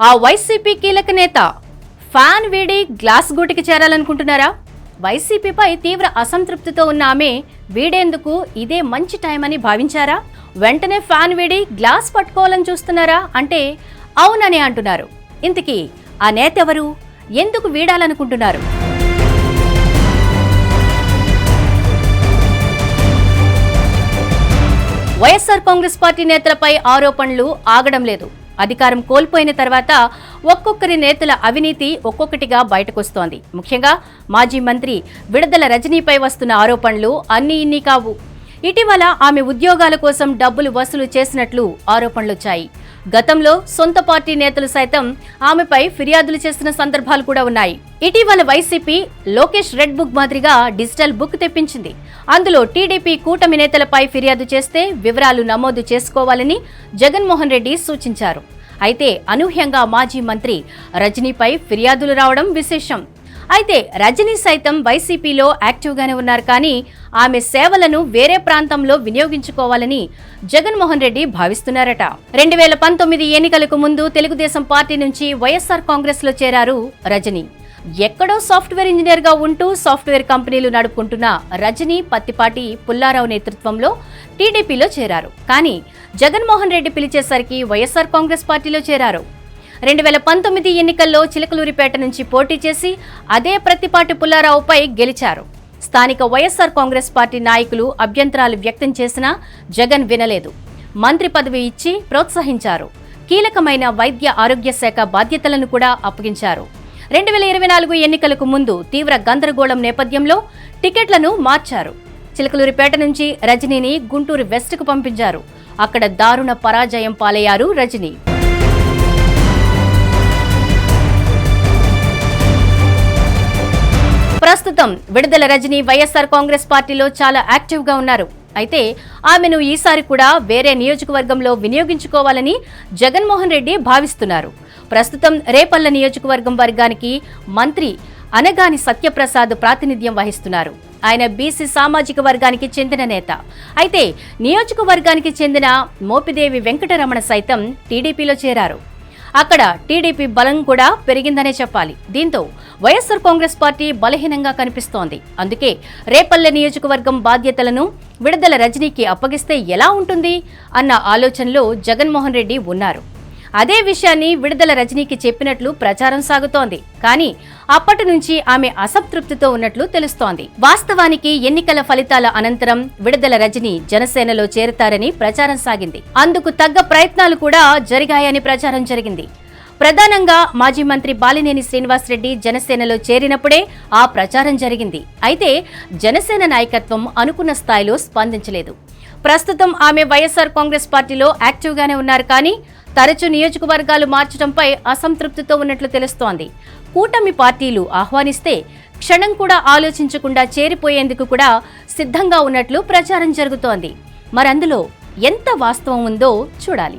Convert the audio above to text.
ఆ వైసీపీ కీలక నేత ఫ్యాన్ వీడి గ్లాస్ గూటికి చేరాలనుకుంటున్నారా? వైసీపీపై తీవ్ర అసంతృప్తితో ఉన్న ఆమె వీడేందుకు ఇదే మంచి టైం అని భావించారా? వెంటనే ఫ్యాన్ వీడి గ్లాస్ పట్టుకోవాలని చూస్తున్నారా అంటే అవుననే అంటున్నారు. ఇంతకీ ఆ నేత ఎవరు? ఎందుకు వీడాలనుకుంటున్నారు? వైఎస్ఆర్ కాంగ్రెస్ పార్టీ నేతలపై ఆరోపణలు ఆగడం లేదు. అధికారం కోల్పోయిన తర్వాత ఒక్కొక్కరి నేతల అవినీతి ఒక్కొక్కటిగా బయటకొస్తోంది. ముఖ్యంగా మాజీ మంత్రి విడుదల రజనీపై వస్తున్న ఆరోపణలు అన్ని ఇన్ని కావు. ఇటీవల ఆమె ఉద్యోగాల కోసం డబ్బులు వసూలు చేసినట్లు ఆరోపణలొచ్చాయి. గతంలో సొంత పార్టీ నేతలు సైతం ఆమెపై ఫిర్యాదులు చేసిన సందర్భాలు కూడా ఉన్నాయి. ఇటీవల వైసీపీ లోకేష్ రెడ్ బుక్ మాదిరిగా డిజిటల్ బుక్ తెప్పించింది. అందులో టీడీపీ కూటమి నేతలపై ఫిర్యాదు చేస్తే వివరాలు నమోదు చేసుకోవాలని జగన్మోహన్ రెడ్డి సూచించారు. అయితే అనూహ్యంగా మాజీ మంత్రి రజనీపై ఫిర్యాదులు రావడం విశేషం. అయితే రజనీ సైతం వైసీపీలో యాక్టివ్గానే ఉన్నారు కానీ ఆమె సేవలను వేరే ప్రాంతంలో వినియోగించుకోవాలని జగన్మోహన్ రెడ్డి భావిస్తున్నారట. రెండు వేల పంతొమ్మిది ఎన్నికలకు ముందు తెలుగుదేశం పార్టీ నుంచి వైఎస్ఆర్ కాంగ్రెస్లో చేరారు రజనీ. ఎక్కడో సాఫ్ట్వేర్ ఇంజనీర్గా ఉంటూ సాఫ్ట్వేర్ కంపెనీలు నడుపుకుంటున్న రజనీ పత్తిపాటి పుల్లారావు నేతృత్వంలో టీడీపీలో చేరారు. కానీ జగన్మోహన్ రెడ్డి పిలిచేసరికి వైఎస్ఆర్ కాంగ్రెస్ పార్టీలో చేరారు. రెండు వేల పంతొమ్మిది ఎన్నికల్లో చిలకలూరిపేట నుంచి పోటీ చేసి అదే ప్రతిపాటి పుల్లారావుపై గెలిచారు. స్థానిక వైఎస్ఆర్ కాంగ్రెస్ పార్టీ నాయకులు అభ్యంతరాలు వ్యక్తం చేసినా జగన్ వినలేదు. మంత్రి పదవి ఇచ్చి ప్రోత్సహించారు. కీలకమైన వైద్య ఆరోగ్య శాఖ బాధ్యతలను కూడా అప్పగించారు. రెండు వేల ఇరవై నాలుగు ఎన్నికలకు ముందు తీవ్ర గందరగోళం నేపథ్యంలో టికెట్లను మార్చారు. చిలకలూరిపేట నుంచి రజనీని గుంటూరు వెస్ట్కు పంపించారు. అక్కడ దారుణ పరాజయం పాలయ్యారు రజనీ. ప్రస్తుతం విడుదల రజని వైఎస్ఆర్ కాంగ్రెస్ పార్టీలో చాలా యాక్టివ్గా ఉన్నారు. అయితే ఆమెను ఈసారి కూడా వేరే నియోజకవర్గంలో వినియోగించుకోవాలని జగన్మోహన్ రెడ్డి భావిస్తున్నారు. ప్రస్తుతం రేపల్ల నియోజకవర్గం వర్గానికి మంత్రి అనగాని సత్యప్రసాద్ ప్రాతినిధ్యం వహిస్తున్నారు. ఆయన బీసీ సామాజిక వర్గానికి చెందిన నేత. అయితే నియోజకవర్గానికి చెందిన మోపిదేవి వెంకటరమణ సైతం టీడీపీలో చేరారు. అక్కడ టీడీపీ బలం కూడా పెరిగిందనే చెప్పాలి. దీంతో వైఎస్సార్ కాంగ్రెస్ పార్టీ బలహీనంగా కనిపిస్తోంది. అందుకే రేపల్లె నియోజకవర్గం బాధ్యతలను విడుదల రజనీకి అప్పగిస్తే ఎలా ఉంటుంది అన్న ఆలోచనలో జగన్మోహన్ రెడ్డి ఉన్నారు. అదే విషయాన్ని విడుదల రజనీకి చెప్పినట్లు ప్రచారం సాగుతోంది. కానీ అప్పటి నుంచి ఆమె అసంతృప్తితో ఉన్నట్లు తెలుస్తోంది. వాస్తవానికి ఎన్నికల ఫలితాల అనంతరం విడుదల రజని జనసేనలో చేరతారని ప్రచారం సాగింది. అందుకు తగ్గ ప్రయత్నాలు కూడా జరిగాయని ప్రచారం జరిగింది. ప్రధానంగా మాజీ మంత్రి బాలినేని శ్రీనివాసరెడ్డి జనసేనలో చేరినప్పుడే ఆ ప్రచారం జరిగింది. అయితే జనసేన నాయకత్వం అనుకున్న స్థాయిలో స్పందించలేదు. ప్రస్తుతం ఆమె వైఎస్ఆర్ కాంగ్రెస్ పార్టీలో యాక్టివ్గానే ఉన్నారు కానీ తరచూ నియోజకవర్గాలు మార్చడంపై అసంతృప్తితో ఉన్నట్లు తెలుస్తోంది. కూటమి పార్టీలు ఆహ్వానిస్తే క్షణం కూడా ఆలోచించకుండా చేరిపోయేందుకు కూడా సిద్ధంగా ఉన్నట్లు ప్రచారం జరుగుతోంది. మరందులో ఎంత వాస్తవం ఉందో చూడాలి.